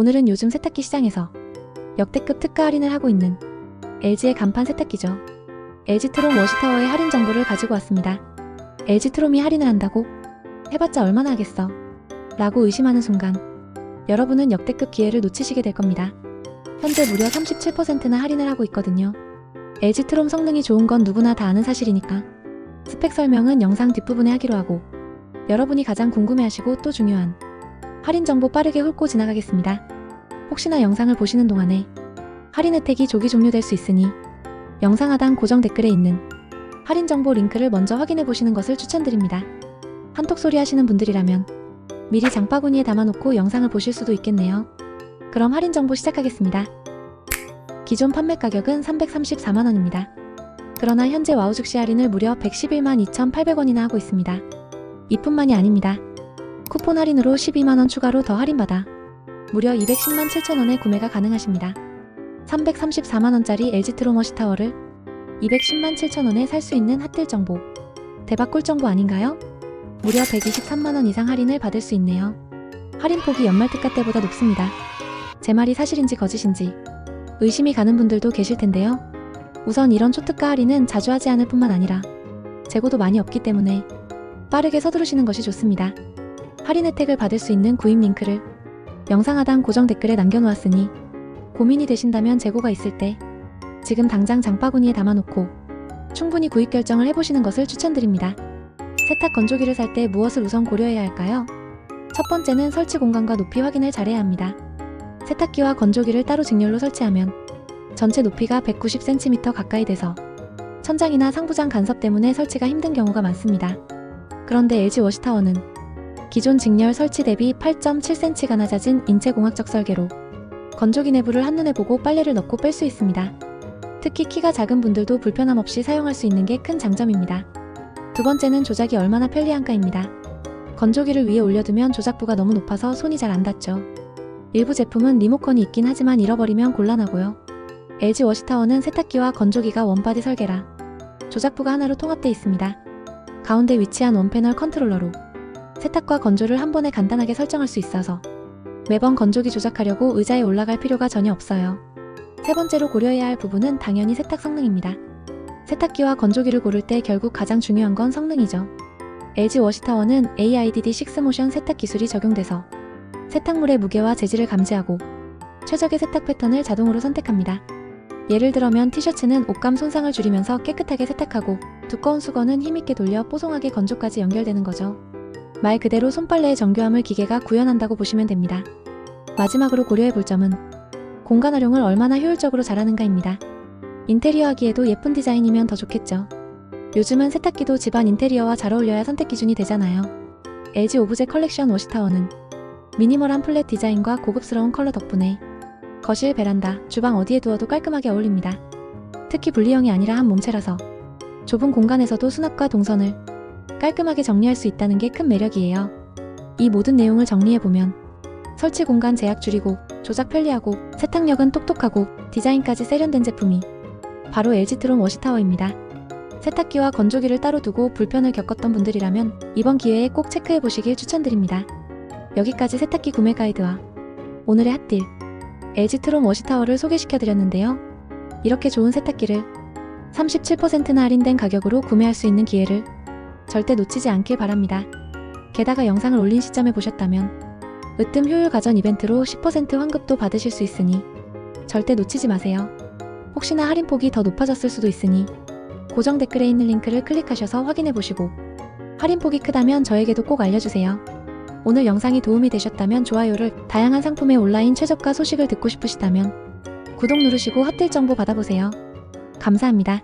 오늘은 요즘 세탁기 시장에서 역대급 특가 할인을 하고 있는 LG의 간판 세탁기죠. LG 트롬 워시타워의 할인 정보를 가지고 왔습니다. LG 트롬이 할인을 한다고? 해봤자 얼마나 하겠어? 라고 의심하는 순간 여러분은 역대급 기회를 놓치시게 될 겁니다. 현재 무려 37%나 할인을 하고 있거든요. LG 트롬 성능이 좋은 건 누구나 다 아는 사실이니까 스펙 설명은 영상 뒷부분에 하기로 하고 여러분이 가장 궁금해하시고 또 중요한 할인 정보 빠르게 훑고 지나가겠습니다. 혹시나 영상을 보시는 동안에 할인 혜택이 조기 종료될 수 있으니 영상 하단 고정 댓글에 있는 할인 정보 링크를 먼저 확인해 보시는 것을 추천드립니다. 한톡 소리 하시는 분들이라면 미리 장바구니에 담아놓고 영상을 보실 수도 있겠네요. 그럼 할인 정보 시작하겠습니다. 기존 판매 가격은 334만원입니다. 그러나 현재 와우 즉시 할인을 무려 111만 2,800원이나 하고 있습니다. 이뿐만이 아닙니다. 쿠폰 할인으로 12만원 추가로 더 할인받아 무려 210만 7천원에 구매가 가능하십니다. 334만원짜리 LG 트로머시 타워를 210만 7천원에 살 수 있는 핫딜 정보. 대박 꿀 정보 아닌가요? 무려 123만원 이상 할인을 받을 수 있네요. 할인 폭이 연말 특가 때보다 높습니다. 제 말이 사실인지 거짓인지 의심이 가는 분들도 계실 텐데요. 우선 이런 초특가 할인은 자주 하지 않을 뿐만 아니라 재고도 많이 없기 때문에 빠르게 서두르시는 것이 좋습니다. 할인 혜택을 받을 수 있는 구입 링크를 영상 하단 고정 댓글에 남겨놓았으니 고민이 되신다면 재고가 있을 때 지금 당장 장바구니에 담아놓고 충분히 구입 결정을 해보시는 것을 추천드립니다. 세탁 건조기를 살 때 무엇을 우선 고려해야 할까요? 첫 번째는 설치 공간과 높이 확인을 잘해야 합니다. 세탁기와 건조기를 따로 직렬로 설치하면 전체 높이가 190cm 가까이 돼서 천장이나 상부장 간섭 때문에 설치가 힘든 경우가 많습니다. 그런데 LG 워시타워는 기존 직렬 설치 대비 8.7cm가 낮아진 인체공학적 설계로 건조기 내부를 한눈에 보고 빨래를 넣고 뺄 수 있습니다. 특히 키가 작은 분들도 불편함 없이 사용할 수 있는 게 큰 장점입니다. 두 번째는 조작이 얼마나 편리한가입니다. 건조기를 위에 올려두면 조작부가 너무 높아서 손이 잘 안 닿죠. 일부 제품은 리모컨이 있긴 하지만 잃어버리면 곤란하고요. LG 워시타워는 세탁기와 건조기가 원바디 설계라 조작부가 하나로 통합되어 있습니다. 가운데 위치한 원패널 컨트롤러로 세탁과 건조를 한 번에 간단하게 설정할 수 있어서 매번 건조기 조작하려고 의자에 올라갈 필요가 전혀 없어요. 세 번째로 고려해야 할 부분은 당연히 세탁 성능입니다. 세탁기와 건조기를 고를 때 결국 가장 중요한 건 성능이죠. LG 워시타워는 AIDD6 모션 세탁 기술이 적용돼서 세탁물의 무게와 재질을 감지하고 최적의 세탁 패턴을 자동으로 선택합니다. 예를 들어면 티셔츠는 옷감 손상을 줄이면서 깨끗하게 세탁하고 두꺼운 수건은 힘있게 돌려 뽀송하게 건조까지 연결되는 거죠. 말 그대로 손빨래의 정교함을 기계가 구현한다고 보시면 됩니다. 마지막으로 고려해 볼 점은 공간 활용을 얼마나 효율적으로 잘하는가입니다. 인테리어 하기에도 예쁜 디자인이면 더 좋겠죠. 요즘은 세탁기도 집안 인테리어와 잘 어울려야 선택 기준이 되잖아요. LG 오브제 컬렉션 워시타워는 미니멀한 플랫 디자인과 고급스러운 컬러 덕분에 거실, 베란다, 주방 어디에 두어도 깔끔하게 어울립니다. 특히 분리형이 아니라 한 몸체라서 좁은 공간에서도 수납과 동선을 깔끔하게 정리할 수 있다는 게 큰 매력이에요. 이 모든 내용을 정리해보면 설치 공간 제약 줄이고 조작 편리하고 세탁력은 똑똑하고 디자인까지 세련된 제품이 바로 LG 트롬 워시타워입니다. 세탁기와 건조기를 따로 두고 불편을 겪었던 분들이라면 이번 기회에 꼭 체크해 보시길 추천드립니다. 여기까지 세탁기 구매 가이드와 오늘의 핫딜 LG 트롬 워시타워를 소개시켜 드렸는데요. 이렇게 좋은 세탁기를 37%나 할인된 가격으로 구매할 수 있는 기회를 절대 놓치지 않길 바랍니다. 게다가 영상을 올린 시점에 보셨다면 으뜸 효율 가전 이벤트로 10% 환급도 받으실 수 있으니 절대 놓치지 마세요. 혹시나 할인폭이 더 높아졌을 수도 있으니 고정 댓글에 있는 링크를 클릭하셔서 확인해 보시고 할인폭이 크다면 저에게도 꼭 알려주세요. 오늘 영상이 도움이 되셨다면 좋아요를 다양한 상품의 온라인 최저가 소식을 듣고 싶으시다면 구독 누르시고 핫딜 정보 받아보세요. 감사합니다.